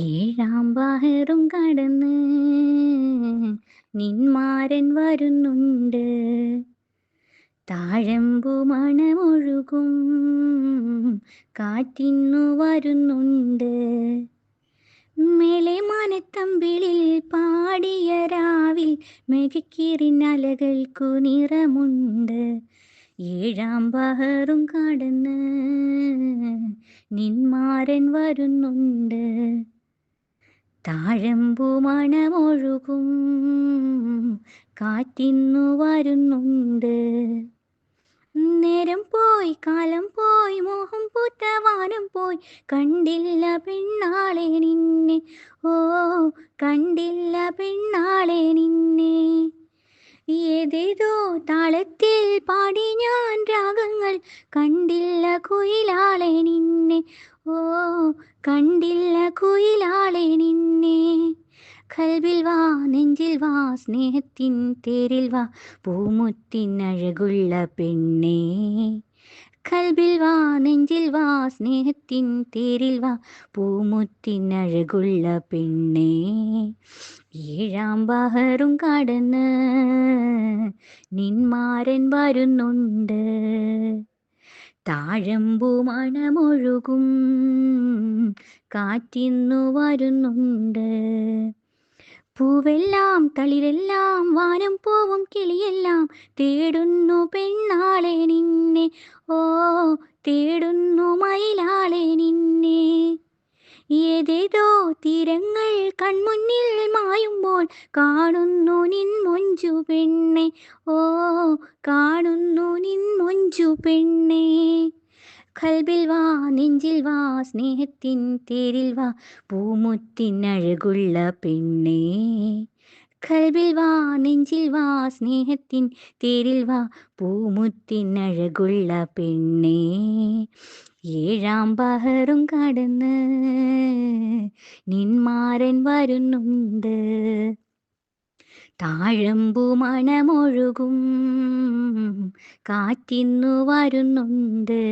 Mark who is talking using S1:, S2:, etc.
S1: ഏഴാം ബാഹറും കടന്ന് നിന്മാരൻ വരുന്നുണ്ട്. താഴമ്പു മണമൊഴുകും കാറ്റിന്നു വരുന്നുണ്ട്. മേലെ മാനത്തമ്പിളിൽ പാടിയ രാവിൽ മെഴുക്കിറിനലകൾക്കു നിറമുണ്ട്. ഏഴാം ബഹറും കടന്ന് നിന്മാരൻ വരുന്നുണ്ട്. താഴമ്പു മണമൊഴുകും. കാറ്റിന്നു വരുന്നുണ്ട്. നേരം പോയി കാലം പോയി മോഹം പൂത്ത വാനം പോയി. കണ്ടില്ല പെണ്ണാളെ നിന്നെ. ഓ കണ്ടില്ല പെണ്ണാളെ നിന്നെ. ഏതേതോ താളത്തിൽ പാടി ഞാൻ രാഗങ്ങൾ. കണ്ടില്ല കുയിലാളെ നിന്നെ. ഓ കണ്ടില്ല കുയിലാളെ നിന്നെ. കൽവിൽ വാ നെഞ്ചിൽ വാ സ്നേഹത്തിൻ തേരിൽ വാ പൂമുത്തിനഴകുള്ള പെണ്ണേ. കൽവിൽ വാ നെഞ്ചിൽ വാ സ്നേഹത്തിൻ തേരിൽ വാ പൂമുത്തിനഴകുള്ള പെണ്ണേ. ഏഴാം ബഹറും കടന്ന് നിന്മാരൻ വരുന്നുണ്ട്. താഴമ്പു മണമൊഴുകും. കാറ്റിന്നു വരുന്നുണ്ട്. പൂവെല്ലാം തളിരെല്ലാം വാനം പോവും കിളിയെല്ലാം. തേടുന്നു പെണ്ണാളെ നിന്നെ. ഓ തേടുന്നു മയിലാളെ നിന്നെ. ഏതേതോ തീരങ്ങൾ മായുമ്പോൾ കാണുന്നു നിൻ മൊഞ്ചു പെണ്ണെ. ഓ കാണുന്നു നിൻ മൊഞ്ചു പെണ്ണെ. കൽബിൽ വാ നെഞ്ചിൽ വാ സ്നേഹത്തിൻ തേരിൽ വാ പൂമുത്തിനഴകുള്ള പെണ്ണേ. കൽബിൽ വാ നെഞ്ചിൽ വാ സ്നേഹത്തിൻ തേരിൽ വാ പൂമുത്തിനഴകുള്ള പെണ്ണേ. ഏഴാം ബഹറും കടന്ന് നിന്മാരൻ വരുന്നുണ്ട്. താഴമ്പു മണമൊഴുകും. കാറ്റിന്നു വരുന്നുണ്ട്.